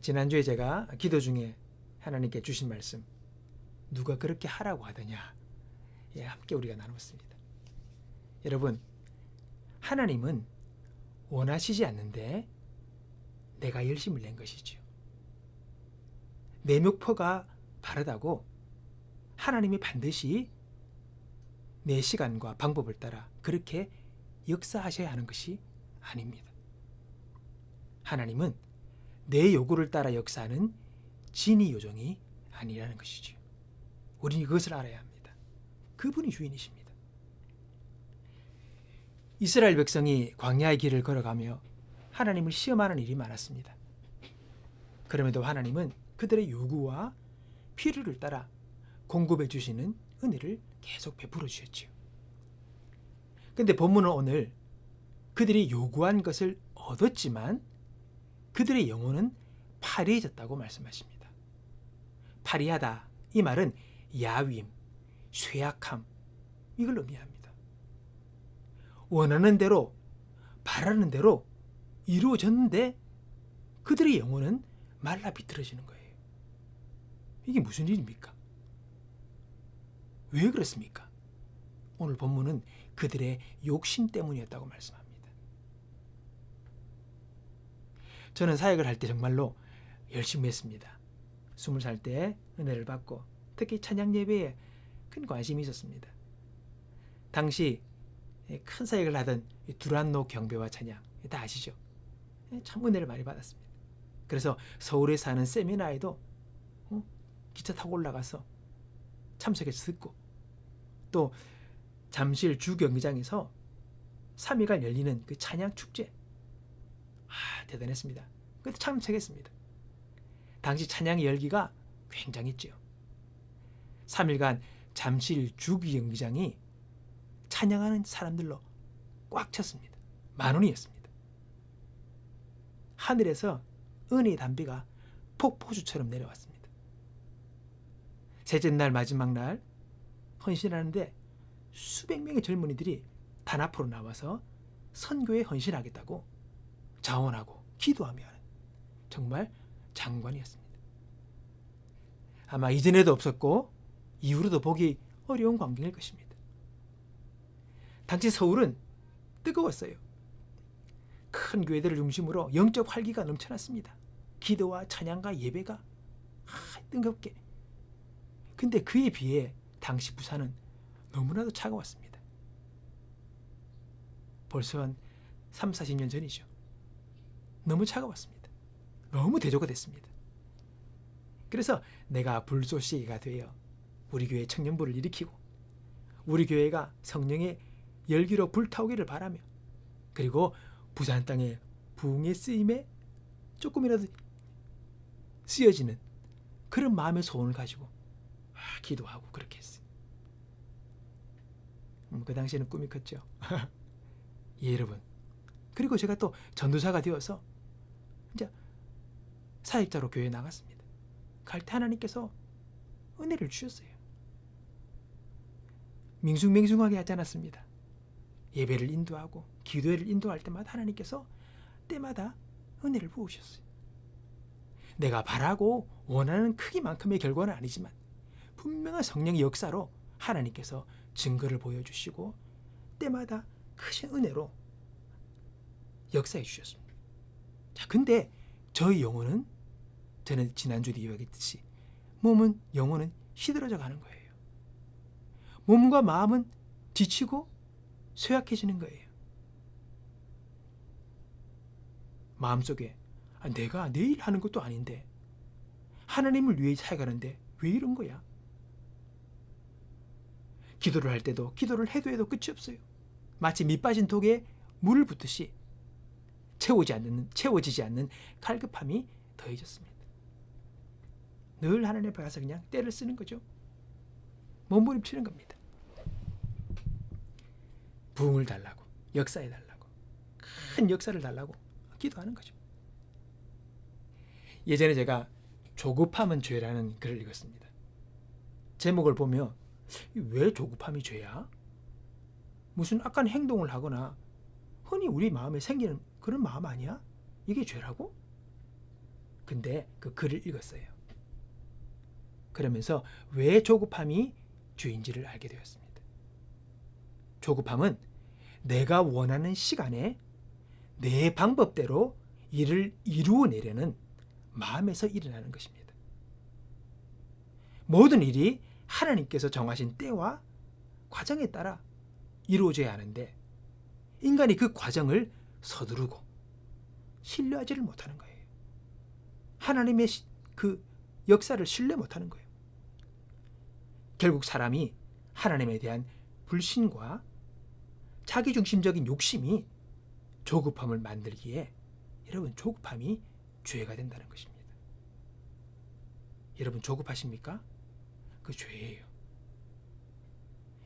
지난주에 제가 기도 중에 하나님께 주신 말씀 누가 그렇게 하라고 하더냐 예, 함께 우리가 나눴습니다. 여러분 하나님은 원하시지 않는데 내가 열심을 낸 것이지요. 내 목표가 바르다고 하나님이 반드시 내 시간과 방법을 따라 그렇게 역사하셔야 하는 것이 아닙니다. 하나님은 내 요구를 따라 역사하는 진의 요정이 아니라는 것이지요. 우리는 그것을 알아야 합니다. 그분이 주인이십니다. 이스라엘 백성이 광야의 길을 걸어가며 하나님을 시험하는 일이 많았습니다. 그럼에도 하나님은 그들의 요구와 필요를 따라 공급해 주시는 은혜를 계속 베풀어 주셨지요. 근데 본문은 오늘 그들이 요구한 것을 얻었지만 그들의 영혼은 파리해졌다고 말씀하십니다. 파리하다 이 말은 야윈, 쇠약함 이걸 의미합니다. 원하는 대로 바라는 대로 이루어졌는데 그들의 영혼은 말라 비틀어지는 거예요. 이게 무슨 일입니까? 왜 그렇습니까? 오늘 본문은 그들의 욕심 때문이었다고 말씀합니다. 저는 사역을 할 때 정말로 열심히 했습니다. 스물 살 때 은혜를 받고 특히 찬양 예배에 큰 관심이 있었습니다. 당시 큰 사역을 하던 두란노 경배와 찬양 다 아시죠? 참 은혜를 많이 받았습니다. 그래서 서울에 사는 세미나에도 어? 기차 타고 올라가서 참석해서 듣고 또 잠실 주경기장에서 3일간 열리는 그 찬양 축제 아 대단했습니다. 그때 참석했습니다. 당시 찬양의 열기가 굉장했지요. 3일간 잠실 주경기장이 찬양하는 사람들로 꽉 찼습니다. 만 원이었습니다. 하늘에서 은혜의 담비가 폭포수처럼 내려왔습니다. 셋째 날 마지막 날 헌신하는데 수백 명의 젊은이들이 단 앞으로 나와서 선교에 헌신하겠다고 자원하고 기도하며 하는 정말 장관이었습니다. 아마 이전에도 없었고 이후로도 보기 어려운 광경일 것입니다. 당시 서울은 뜨거웠어요. 큰 교회들을 중심으로 영적 활기가 넘쳐났습니다. 기도와 찬양과 예배가 아, 뜨겁게. 근데 그에 비해 당시 부산은 너무나도 차가웠습니다. 벌써 한 3, 40년 전이죠. 너무 차가웠습니다. 너무 대조가 됐습니다. 그래서 내가 불쏘시개가 되어 우리 교회 청년부를 일으키고 우리 교회가 성령의 열기로 불타오기를 바라며 그리고 부산 땅의 부흥의 쓰임에 조금이라도 쓰여지는 그런 마음의 소원을 가지고 아, 기도하고 그렇게 했어요. 음, 그 당시에는 꿈이 컸죠. 예, 여러분. 그리고 제가 또 전도사가 되어서 사역자로 교회에 나갔습니다. 갈 때 하나님께서 은혜를 주셨어요. 밍숭맹숭하게 하지 않았습니다. 예배를 인도하고 기도회를 인도할 때마다 하나님께서 때마다 은혜를 부으셨어요. 내가 바라고 원하는 크기만큼의 결과는 아니지만 분명한 성령의 역사로 하나님께서 증거를 보여주시고 때마다 크신 은혜로 역사해 주셨습니다. 자, 근데 저희 영혼은 저는 지난주에도 이야기했듯이 몸은 영혼은 시들어져 가는 거예요. 몸과 마음은 지치고 쇠약해지는 거예요. 마음속에 아, 내가 내일 하는 것도 아닌데 하나님을 위해 살아가는데 왜 이런 거야? 기도를 할 때도 기도를 해도 해도 끝이 없어요. 마치 밑 빠진 독에 물을 붓듯이 채우지 않는 채워지지 않는 갈급함이 더해졌습니다. 늘 하나님 앞에 가서 그냥 때를 쓰는 거죠. 몸부림치는 겁니다. 부흥을 달라고 역사해 달라고 큰 역사를 달라고 기도하는 거죠. 예전에 제가 조급함은 죄라는 글을 읽었습니다. 제목을 보며 왜 조급함이 죄야? 무슨 악한 행동을 하거나 흔히 우리 마음에 생기는 그런 마음 아니야? 이게 죄라고? 근데 그 글을 읽었어요. 그러면서 왜 조급함이 죄인지를 알게 되었습니다. 조급함은 내가 원하는 시간에 내 방법대로 일을 이루어내려는 마음에서 일어나는 것입니다. 모든 일이 하나님께서 정하신 때와 과정에 따라 이루어져야 하는데 인간이 그 과정을 서두르고 신뢰하지를 못하는 거예요. 하나님의 시- 그 역사를 신뢰 못하는 거예요. 결국 사람이 하나님에 대한 불신과 자기중심적인 욕심이 조급함을 만들기에 여러분 조급함이 죄가 된다는 것입니다. 여러분 조급하십니까? 그 죄예요.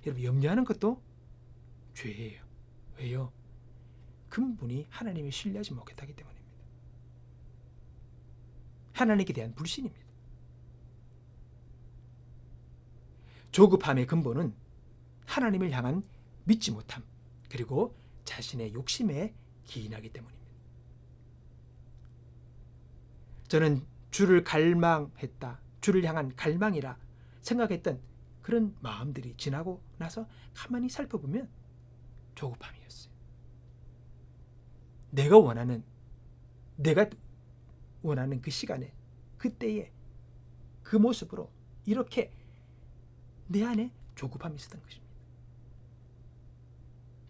여러분 염려하는 것도 죄예요. 왜요? 근본이 하나님을 신뢰하지 못했기 때문입니다. 하나님께 대한 불신입니다. 조급함의 근본은 하나님을 향한 믿지 못함 그리고 자신의 욕심에 기인하기 때문입니다. 저는 주를 갈망했다. 주를 향한 갈망이라 생각했던 그런 마음들이 지나고 나서 가만히 살펴보면 조급함이었어요. 내가 원하는 내가 원하는 그 시간에 그때에 그 모습으로 이렇게 내 안에 조급함이 있었던 것입니다.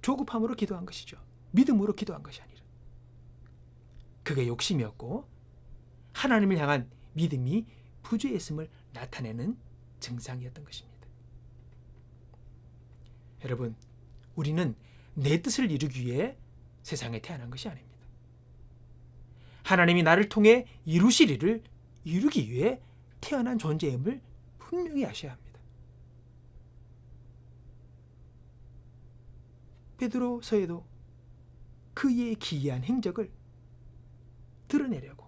조급함으로 기도한 것이죠. 믿음으로 기도한 것이 아니라. 그게 욕심이었고 하나님을 향한 믿음이 부주의했음을 나타내는 증상이었던 것입니다. 여러분, 우리는 내 뜻을 이루기 위해 세상에 태어난 것이 아닙니다. 하나님이 나를 통해 이루실 일을 이루기 위해 태어난 존재임을 분명히 아셔야 합니다. 베드로서에도 그의 기이한 행적을 드러내려고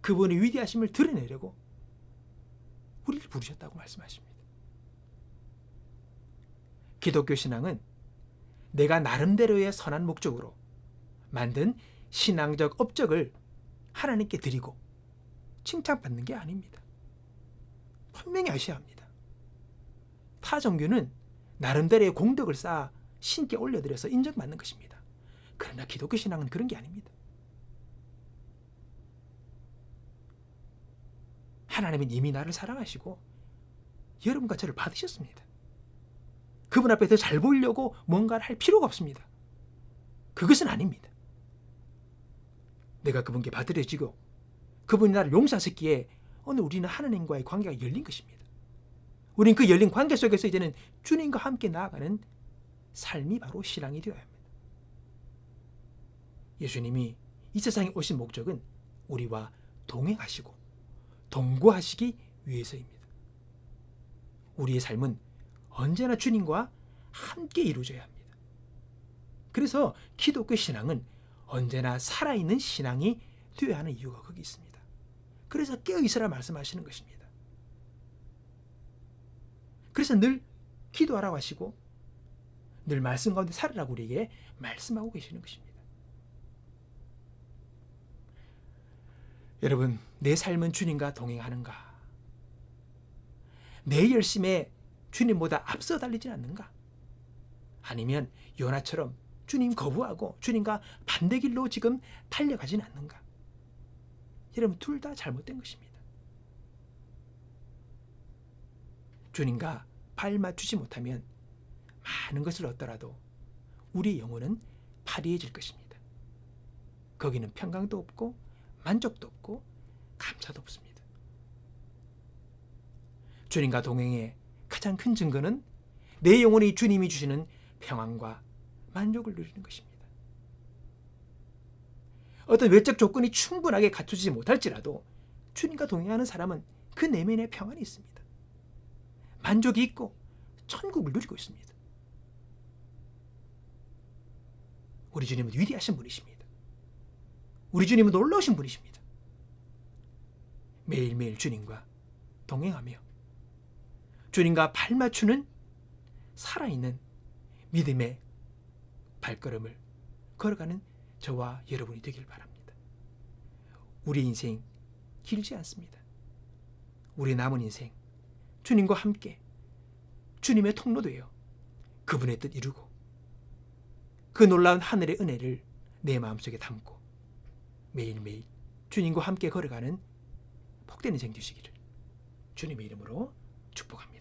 그분의 위대하심을 드러내려고 우리를 부르셨다고 말씀하십니다. 기독교 신앙은 내가 나름대로의 선한 목적으로 만든 신앙적 업적을 하나님께 드리고 칭찬받는 게 아닙니다. 분명히 아셔야 합니다. 타 종교는 나름대로의 공덕을 쌓아 신께 올려드려서 인정받는 것입니다. 그러나 기독교 신앙은 그런 게 아닙니다. 하나님은 이미 나를 사랑하시고 여러분과 저를 받으셨습니다. 그분 앞에 더잘 보이려고 뭔가를 할 필요가 없습니다. 그것은 아닙니다. 내가 그분께 받들여지고 그분이 나를 용서하셨기에 오늘 우리는 하나님과의 관계가 열린 것입니다. 우린 그 열린 관계 속에서 이제는 주님과 함께 나아가는 삶이 바로 신앙이 되어야 합니다. 예수님이 이 세상에 오신 목적은 우리와 동행하시고 동거하시기 위해서입니다. 우리의 삶은 언제나 주님과 함께 이루어져야 합니다. 그래서 기독교 신앙은 언제나 살아있는 신앙이 되어야 하는 이유가 거기 있습니다. 그래서 깨어 있으라 말씀하시는 것입니다. 그래서 늘 기도하라고 하시고 늘 말씀 가운데 살으라고 우리에게 말씀하고 계시는 것입니다. 여러분, 내 삶은 주님과 동행하는가? 내 열심에 주님보다 앞서 달리지 않는가? 아니면 요나처럼 주님 거부하고 주님과 반대 길로 지금 달려가진 않는가? 여러분, 둘 다 잘못된 것입니다. 주님과 발 맞추지 못하면 많은 것을 얻더라도 우리 영혼은 파리해질 것입니다. 거기는 평강도 없고 만족도 없고 감사도 없습니다. 주님과 동행의 가장 큰 증거는 내 영혼이 주님이 주시는 평안과 만족을 누리는 것입니다. 어떤 외적 조건이 충분하게 갖추지 못할지라도 주님과 동행하는 사람은 그 내면에 평안이 있습니다. 만족이 있고 천국을 누리고 있습니다. 우리 주님은 위대하신 분이십니다. 우리 주님은 놀라우신 분이십니다. 매일매일 주님과 동행하며 주님과 발 맞추는 살아있는 믿음의 발걸음을 걸어가는 저와 여러분이 되길 바랍니다. 우리 인생 길지 않습니다. 우리 남은 인생 주님과 함께 주님의 통로 되어 그분의 뜻 이루고 그 놀라운 하늘의 은혜를 내 마음속에 담고 매일매일 주님과 함께 걸어가는 복된 인생 되시기를 주님의 이름으로 축복합니다.